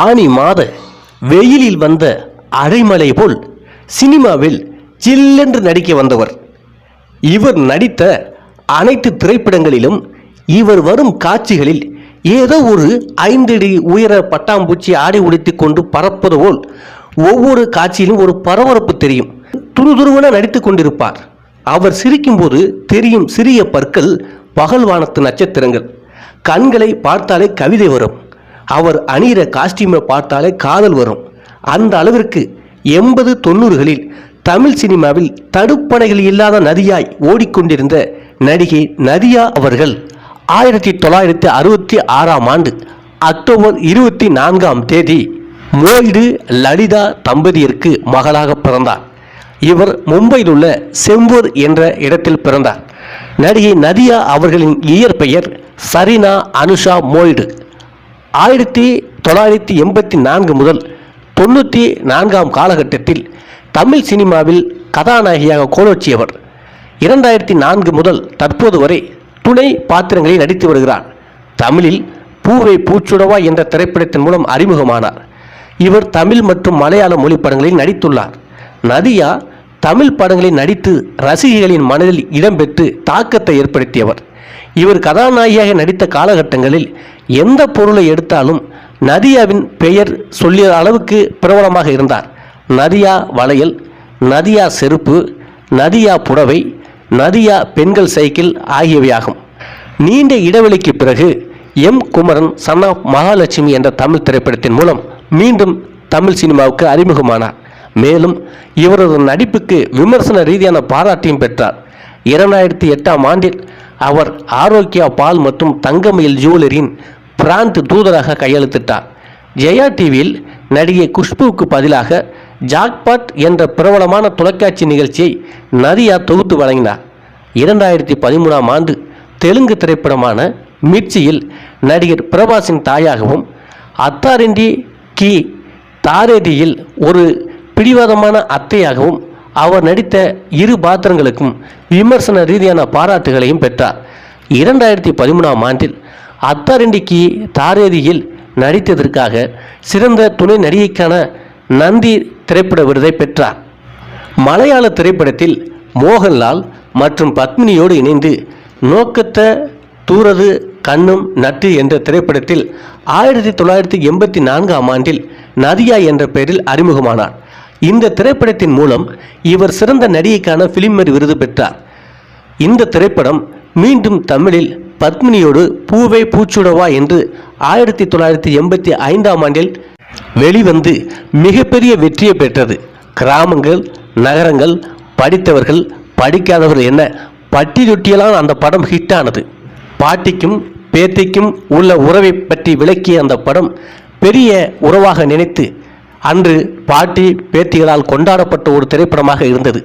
ஆனி மாத வெயிலில் வந்த அடைமலை போல் சினிமாவில் ஜில்லென்று நடிக்க வந்தவர். இவர் நடித்த அனைத்து திரைப்படங்களிலும் இவர் வரும் காட்சிகளில் ஏதோ ஒரு ஐந்தடி உயர பட்டாம்பூச்சி ஆடை உடைத்து கொண்டு பறப்பது போல் ஒவ்வொரு காட்சியிலும் ஒரு பரபரப்பு தெரியும். துருதுருவென நடித்துக் கொண்டிருப்பார். அவர் சிரிக்கும்போது தெரியும் சிறிய பற்கள் பகல்வானத்து நட்சத்திரங்கள். கண்களை பார்த்தாலே கவிதை வரும். அவர் அணிகிற காஸ்டியூமை பார்த்தாலே காதல் வரும். அந்த அளவிற்கு எண்பது தொண்ணூறுகளில் தமிழ் சினிமாவில் தடுப்பணைகள் இல்லாத நதியாய் ஓடிக்கொண்டிருந்த நடிகை நதியா அவர்கள் ஆயிரத்தி தொள்ளாயிரத்தி அறுபத்தி ஆறாம் ஆண்டு அக்டோபர் இருபத்தி நான்காம் தேதி மோயிடு லலிதா தம்பதியருக்கு மகளாக பிறந்தார். இவர் மும்பையில் உள்ள செம்பூர் என்ற இடத்தில் பிறந்தார். நடிகை நதியா அவர்களின் இயற்பெயர் சரினா அனுஷா மோயிடு ஆயிரத்தி தொள்ளாயிரத்தி எண்பத்தி நான்கு முதல் தொண்ணூற்றி நான்காம் காலகட்டத்தில் தமிழ் சினிமாவில் கதாநாயகியாக கோலோச்சியவர். இரண்டாயிரத்தி நான்கு முதல் தற்போது வரை துணை பாத்திரங்களில் நடித்து வருகிறார். தமிழில் பூவை பூச்சுடவா என்ற திரைப்படத்தின் மூலம் அறிமுகமானார். இவர் தமிழ் மற்றும் மலையாள மொழி படங்களில் நடித்துள்ளார். நதியா தமிழ் படங்களில் நடித்து ரசிகைகளின் மனதில் இடம்பெற்று தாக்கத்தை ஏற்படுத்தியவர். இவர் கதாநாயகியாக நடித்த காலகட்டங்களில் எந்த பொருளை எடுத்தாலும் நதியாவின் பெயர் சொல்லிய அளவுக்கு பிரபலமாக இருந்தார். நதியா வளையல் நதியா செருப்பு நதியா புடவை நதியா பெண்கள் சைக்கிள் ஆகியவையாகும். நீண்ட இடைவெளிக்கு பிறகு M Kumaran son of Mahalakshmi என்ற தமிழ் திரைப்படத்தின் மூலம் மீண்டும் தமிழ் சினிமாவுக்கு அறிமுகமானார். மேலும் இவரது நடிப்புக்கு விமர்சன ரீதியான பாராட்டையும் பெற்றார். இரண்டாயிரத்தி எட்டாம் ஆண்டில் அவர் ஆரோக்கியா பால் மற்றும் தங்கமயில் ஜுவலரின் பிராந்த் தூதராக கையெழுத்திட்டார். ஜெயா டிவியில் நடிகை குஷ்புவுக்கு பதிலாக ஜாக்பாட் என்ற பிரபலமான தொலைக்காட்சி நிகழ்ச்சியை நதியா தொகுத்து வழங்கினார். இரண்டாயிரத்தி பதிமூணாம் ஆண்டு தெலுங்கு திரைப்படமான மிர்ச்சியில் நடிகர் பிரபாஸின் தாயாகவும் அத்தாரிண்டி கி தாரேதியில் ஒரு பிடிவாதமான அத்தையாகவும் அவர் நடித்த இரு பாத்திரங்களுக்கும் விமர்சன ரீதியான பாராட்டுகளையும் பெற்றார். இரண்டாயிரத்தி பதிமூணாம் ஆண்டில் அத்தாரிண்டிக்கு தாரேதியில் நடித்ததற்காக சிறந்த துணை நடிகைக்கான நந்தி திரைப்பட விருதை பெற்றார். மலையாள திரைப்படத்தில் மோகன்லால் மற்றும் பத்மினியோடு இணைந்து நோக்கத்த தூரது கண்ணும் நட்டு என்ற திரைப்படத்தில் ஆயிரத்தி தொள்ளாயிரத்தி எண்பத்தி நான்காம் ஆண்டில் நதியா என்ற பெயரில் அறிமுகமானார். இந்த திரைப்படத்தின் மூலம் இவர் சிறந்த நடிகைக்கான பிலிமர் விருது பெற்றார். இந்த திரைப்படம் மீண்டும் தமிழில் பத்மினியோடு பூவே பூச்சுடவா என்று ஆயிரத்தி தொள்ளாயிரத்தி எண்பத்தி ஐந்தாம் ஆண்டில் வெளிவந்து மிகப்பெரிய வெற்றியை பெற்றது. கிராமங்கள் நகரங்கள் படித்தவர்கள் படிக்காதவர்கள் என்ன பட்டி தொட்டியெல்லாம் அந்த படம் ஹிட்டானது பாட்டிக்கும் பேத்திக்கும் உள்ள உறவை பற்றி விளக்கிய அந்த படம் பெரிய உறவாக நினைத்து அன்று பாட்டி பேத்திகளால் கொண்டாடப்பட்ட ஒரு திரைப்படமாக இருந்தது.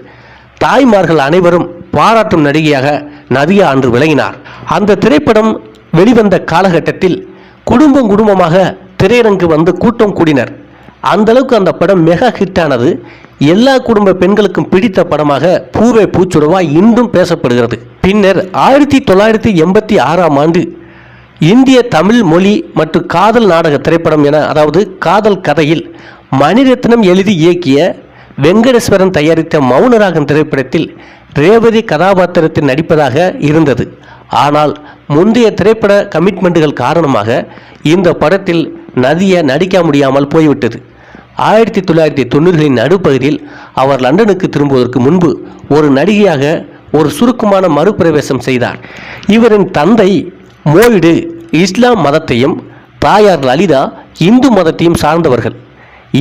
தாய்மார்கள் அனைவரும் பாராட்டும் நடிகையாக நதியா அன்று விளங்கினார். அந்த திரைப்படம் வெளிவந்த காலகட்டத்தில் குடும்பம் குடும்பமாக திரையரங்கு வந்து கூட்டம் கூடினர். அந்த அளவுக்கு அந்த படம் மெகா ஹிட்டானது எல்லா குடும்ப பெண்களுக்கும் பிடித்த படமாக பூவே பூச்சுடவா இன்றும் பேசப்படுகிறது. பின்னர் ஆயிரத்தி தொள்ளாயிரத்தி எண்பத்தி ஆறாம் ஆண்டு இந்திய தமிழ் மொழி மற்றும் காதல் நாடக திரைப்படம் என அதாவது காதல் கதையில் மணிரத்னம் எழுதி இயக்கிய வெங்கடேஸ்வரன் தயாரித்த மௌனராகம் திரைப்படத்தில் ரேவதி கதாபாத்திரத்தில் நடிப்பதாக இருந்தது. ஆனால் முந்தைய திரைப்பட கமிட்மெண்ட்டுகள் காரணமாக இந்த படத்தில் நதியை நடிக்க முடியாமல் போய்விட்டது. ஆயிரத்தி தொள்ளாயிரத்தி தொண்ணூறுகளின் நடுப்பகுதியில் அவர் லண்டனுக்கு திரும்புவதற்கு முன்பு ஒரு நடிகையாக ஒரு சுருக்கமான மறுபிரவேசம் செய்தார். இவரின் தந்தை மோயிடு இஸ்லாம் மதத்தையும் தாயார் லலிதா இந்து மதத்தையும் சார்ந்தவர்கள்.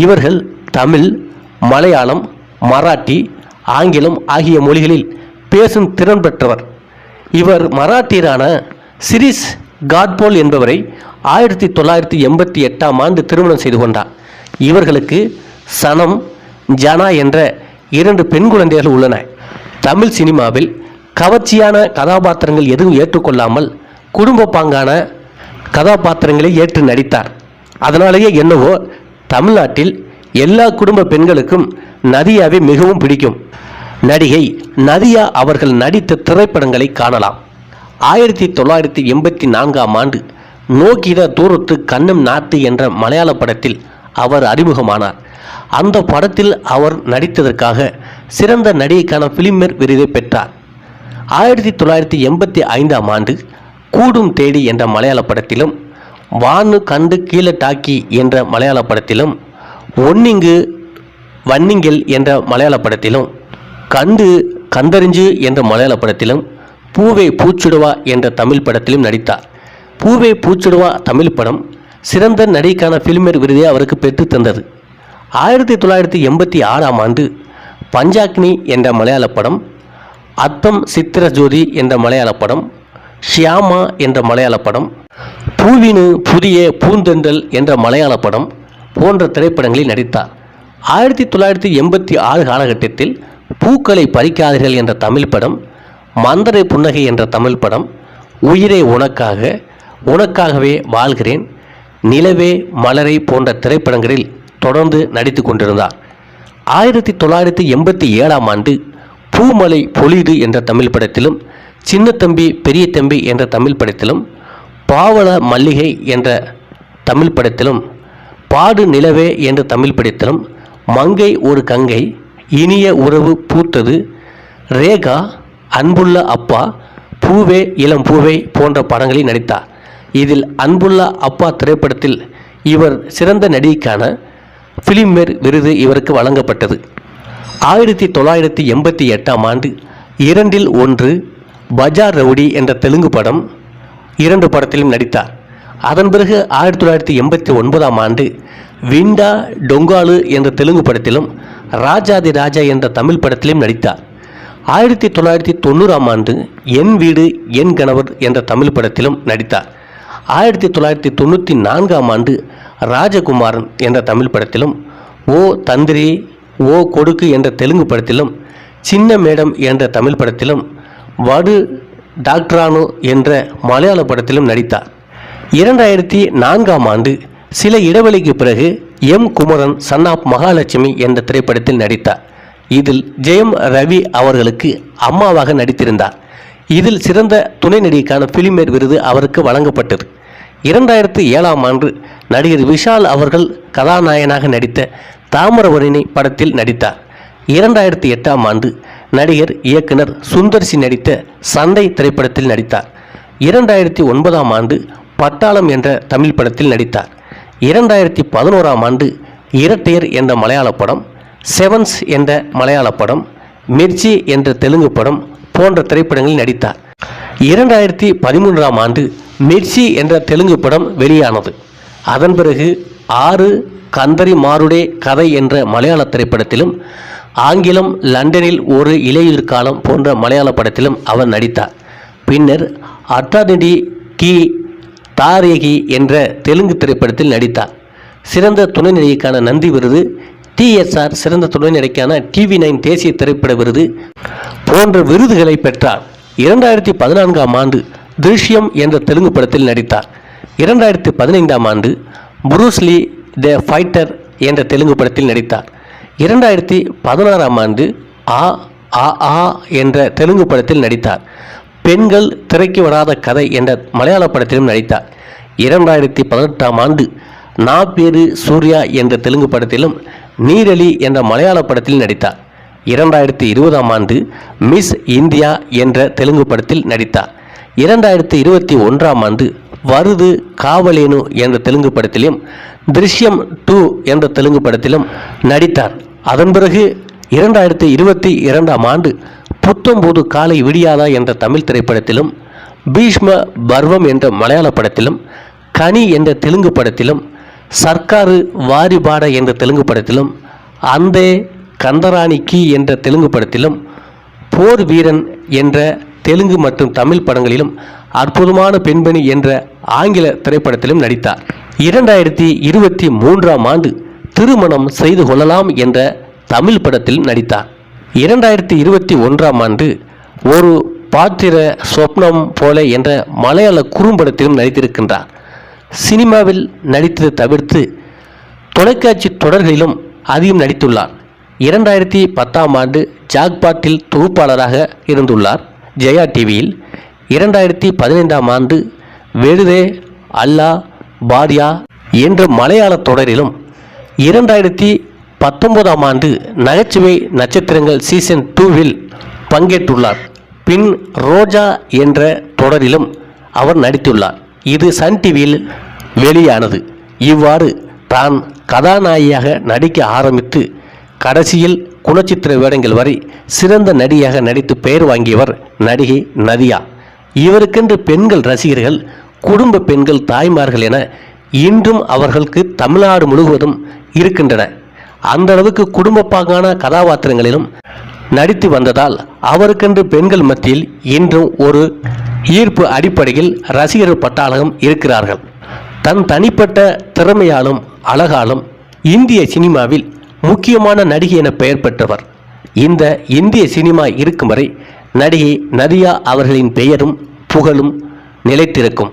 இவர்கள் தமிழ் மலையாளம் மராட்டி ஆங்கிலம் ஆகிய மொழிகளில் பேசும் திறன் பெற்றவர். இவர் மராட்டியரான சிரிஸ் காட்போல் என்பவரை ஆயிரத்தி தொள்ளாயிரத்தி எண்பத்தி எட்டாம் ஆண்டு திருமணம் செய்து கொண்டார். இவர்களுக்கு சனம் ஜனா என்ற இரண்டு பெண் குழந்தைகள் உள்ளன. தமிழ் சினிமாவில் கவர்ச்சியான கதாபாத்திரங்கள் எதுவும் ஏற்றுக்கொள்ளாமல் குடும்ப பாங்கான கதாபாத்திரங்களை ஏற்று நடித்தார். அதனாலேயே என்னவோ தமிழ்நாட்டில் எல்லா குடும்ப பெண்களுக்கும் நதியாவை மிகவும் பிடிக்கும். நடிகை நதியா அவர்கள் நடித்த திரைப்படங்களை காணலாம். ஆயிரத்தி தொள்ளாயிரத்தி எண்பத்தி நான்காம் ஆண்டு நோக்கித தூரத்து கண்ணும் நாத்து என்ற மலையாள படத்தில் அவர் அறிமுகமானார். அந்த படத்தில் அவர் நடித்ததற்காக சிறந்த நடிகைக்கான பிலிமேர் விருதை பெற்றார். ஆயிரத்தி தொள்ளாயிரத்தி எண்பத்தி ஐந்தாம் ஆண்டு கூடும் தேடி என்ற மலையாள படத்திலும் வானு கண்டு கீழே டாக்கி என்ற மலையாள படத்திலும் ஒன்னிங்கு வன்னிங்கல் என்ற மலையாள படத்திலும் கண்டு கந்தறிஞ்சு என்ற மலையாள படத்திலும் பூவே பூச்சுடுவா என்ற தமிழ் படத்திலும் நடித்தார். பூவே பூச்சுடுவா தமிழ் படம் சிறந்த நடிகைக்கான பிலிமேர் விருதை அவருக்கு பெற்றுத் தந்தது. ஆயிரத்தி தொள்ளாயிரத்தி எண்பத்தி ஆறாம் ஆண்டு பஞ்சாக்னி என்ற மலையாள படம் அத்தம் சித்திர ஜோதி என்ற மலையாள படம் ஷியாமா என்ற மலையாள படம் பூவினு புதிய பூந்தென்றல் என்ற மலையாள படம் போன்ற திரைப்படங்களில் நடித்தார். ஆயிரத்தி தொள்ளாயிரத்தி எண்பத்தி ஆறு காலகட்டத்தில் பூக்களை பறிக்காதீர்கள் என்ற தமிழ் படம் மந்தரை புன்னகை என்ற தமிழ் படம் உயிரை உனக்காக உனக்காகவே வாழ்கிறேன் நிலவே மலரை போன்ற திரைப்படங்களில் தொடர்ந்து நடித்து கொண்டிருந்தார். ஆயிரத்தி தொள்ளாயிரத்தி எண்பத்தி ஏழாம் ஆண்டு பூமலை பொழிது என்ற தமிழ் படத்திலும் சின்ன தம்பி பெரிய தம்பி என்ற தமிழ் படத்திலும் பாவல மல்லிகை என்ற தமிழ் படத்திலும் பாடு நிலவே என்ற தமிழ் படத்திலும் மங்கை ஒரு கங்கை இனிய உறவு பூத்தது ரேகா அன்புள்ள அப்பா பூவே இளம் பூவே போன்ற படங்களில் நடித்தார். இதில் அன்புள்ள அப்பா திரைப்படத்தில் இவர் சிறந்த நடிகைக்கான பிலிம்பேர் விருது இவருக்கு வழங்கப்பட்டது. ஆயிரத்தி தொள்ளாயிரத்தி எண்பத்தி எட்டாம் ஆண்டு இரண்டில் ஒன்று பஜார் ரவுடி என்ற தெலுங்கு படம் இரண்டு படத்திலும் நடித்தார். அதன் பிறகு ஆயிரத்தி தொள்ளாயிரத்தி எண்பத்தி ஒன்பதாம் ஆண்டு விண்டா டொங்காலு என்ற தெலுங்கு படத்திலும் ராஜாதி ராஜா என்ற தமிழ் படத்திலும் நடித்தார். ஆயிரத்தி தொள்ளாயிரத்தி தொண்ணூறாம் ஆண்டு என் வீடு என் கணவர் என்ற தமிழ் படத்திலும் நடித்தார். ஆயிரத்தி தொள்ளாயிரத்தி தொண்ணூற்றி நான்காம் ஆண்டு ராஜகுமாரன் என்ற தமிழ் படத்திலும் ஓ தந்திரி ஓ கொடுக்கு என்ற தெலுங்கு படத்திலும் சின்ன மேடம் என்ற தமிழ் படத்திலும் வடு டாக்டரானு என்ற மலையாள படத்திலும் நடித்தார். இரண்டாயிரத்தி நான்காம் ஆண்டு சில இடைவெளிக்கு பிறகு M Kumaran son of Mahalakshmi என்ற திரைப்படத்தில் நடித்தார். இதில் ஜெயம் ரவி அவர்களுக்கு அம்மாவாக நடித்திருந்தார். இதில் சிறந்த துணை நடிகைக்கான பிலிமேர் விருது அவருக்கு வழங்கப்பட்டது. இரண்டாயிரத்து ஏழாம் ஆண்டு நடிகர் விஷால் அவர்கள் கதாநாயகனாக நடித்த தாமரவரணி படத்தில் நடித்தார். இரண்டாயிரத்தி எட்டாம் ஆண்டு நடிகர் இயக்குனர் சுந்தர்சி நடித்த சண்டை திரைப்படத்தில் நடித்தார். இரண்டாயிரத்தி ஒன்பதாம் ஆண்டு பட்டாளம் என்ற தமிழ் படத்தில் நடித்தார். இரண்டாயிரத்தி பதினோராம் ஆண்டு இரட்டையர் என்ற மலையாள படம் செவன்ஸ் என்ற மலையாள படம் மிர்ச்சி என்ற தெலுங்கு படம் போன்ற திரைப்படங்களில் நடித்தார். இரண்டாயிரத்தி பதிமூன்றாம் ஆண்டு மிர்ச்சி என்ற தெலுங்கு படம் வெளியானது. அதன் பிறகு ஆறு கந்தரி மாருடே கதை என்ற மலையாள திரைப்படத்திலும் ஆங்கிலம் லண்டனில் ஒரு இலையுதிர் காலம் போன்ற மலையாள படத்திலும் அவர் நடித்தார். பின்னர் அட்டாதடி கி. தாரேகி என்ற தெலுங்கு திரைப்படத்தில் நடித்தார். சிறந்த துணை நடிகைக்கான நந்தி விருது டிஎஸ்ஆர் சிறந்த துணை நடிகைக்கான டிவி நைன் தேசிய திரைப்பட விருது போன்ற விருதுகளை பெற்றார். இரண்டாயிரத்தி பதினான்காம் ஆண்டு திருஷ்யம் என்ற தெலுங்கு படத்தில் நடித்தார். இரண்டாயிரத்தி பதினைந்தாம் ஆண்டு புரூஸ்லி த ஃபைட்டர் என்ற தெலுங்கு படத்தில் நடித்தார். இரண்டாயிரத்தி பதினாறாம் ஆண்டு ஆ ஆ ஆ என்ற தெலுங்கு படத்தில் நடித்தார். பெண்கள் திரைக்கு வராத கதை என்ற மலையாள படத்திலும் நடித்தார். இரண்டாயிரத்தி பதினெட்டாம் ஆண்டு நா பேரு சூர்யா என்ற தெலுங்கு படத்திலும் நீரலி என்ற மலையாள படத்தில் நடித்தார். இரண்டாயிரத்தி இருபதாம் ஆண்டு மிஸ் இந்தியா என்ற தெலுங்கு படத்தில் நடித்தார். இரண்டாயிரத்தி இருபத்தி ஒன்றாம் ஆண்டு வருது காவலேனு என்ற தெலுங்கு படத்திலும் திருஷ்யம் டூ என்ற தெலுங்கு படத்திலும் நடித்தார். அதன் பிறகு இரண்டாயிரத்தி இருபத்தி இரண்டாம் ஆண்டு புத்தம்போது காலை விடியாதா என்ற தமிழ் திரைப்படத்திலும் பீஷ்ம பர்வம் என்ற மலையாள படத்திலும் கனி என்ற தெலுங்கு படத்திலும் சர்க்காரு வாரிபாட என்ற தெலுங்கு படத்திலும் அந்தே கந்தராணி கி என்ற தெலுங்கு படத்திலும் போர் வீரன் என்ற தெலுங்கு மற்றும் தமிழ் படங்களிலும் அற்புதமான பெண்பணி என்ற ஆங்கில திரைப்படத்திலும் நடித்தார். இரண்டாயிரத்தி இருபத்தி மூன்றாம் ஆண்டு திருமணம் செய்து கொள்ளலாம் என்ற தமிழ் படத்திலும் நடித்தார். இரண்டாயிரத்தி இருபத்தி ஒன்றாம் ஆண்டு ஒரு பாத்திர சொப்னம் போல என்ற மலையாள குறும்படத்திலும் நடித்திருக்கின்றார். சினிமாவில் நடித்ததை தவிர்த்து தொலைக்காட்சி தொடர்களிலும் அதிகம் நடித்துள்ளார். இரண்டாயிரத்தி பத்தாம் ஆண்டு ஜாக்பாட்டில் தொகுப்பாளராக இருந்துள்ளார். ஜெயா டிவியில் இரண்டாயிரத்தி பதினைந்தாம் ஆண்டு வெறுதே அல்லா பாரியா என்ற மலையாள தொடரிலும் இரண்டாயிரத்தி பத்தொன்பதாம் ஆண்டு நகைச்சுவை நட்சத்திரங்கள் சீசன் டூவில் பங்கேற்றுள்ளார். பின் ரோஜா என்ற தொடரிலும் அவர் நடித்துள்ளார். இது சன் டிவியில் வெளியானது. இவ்வாறு தான் கதாநாயகியாக நடிக்க ஆரம்பித்து கடைசியில் குணச்சித்திர வேடங்கள் வரை சிறந்த நடிகையாக நடித்து பெயர் வாங்கியவர் நடிகை நதியா. இவருக்கென்று பெண்கள் ரசிகர்கள் குடும்ப பெண்கள் தாய்மார்கள் என இன்றும் அவர்களுக்கு தமிழ்நாடு முழுவதும் இருக்கின்றன. அந்த அளவுக்கு குடும்பப்பாங்கான கதாபாத்திரங்களிலும் நடித்து வந்ததால் அவருக்கென்று பெண்கள் மத்தியில் இன்றும் ஒரு ஈர்ப்பு அடிப்படையில் ரசிகர் பட்டாளகம் இருக்கிறார்கள். தன் தனிப்பட்ட திறமையாலும் அழகாலும் இந்திய சினிமாவில் முக்கியமான நடிகை என பெயர் பெற்றவர். இந்த இந்திய சினிமா இருக்கும் வரை நடிகை நதியா அவர்களின் பெயரும் புகழும் நிலைத்திருக்கும்.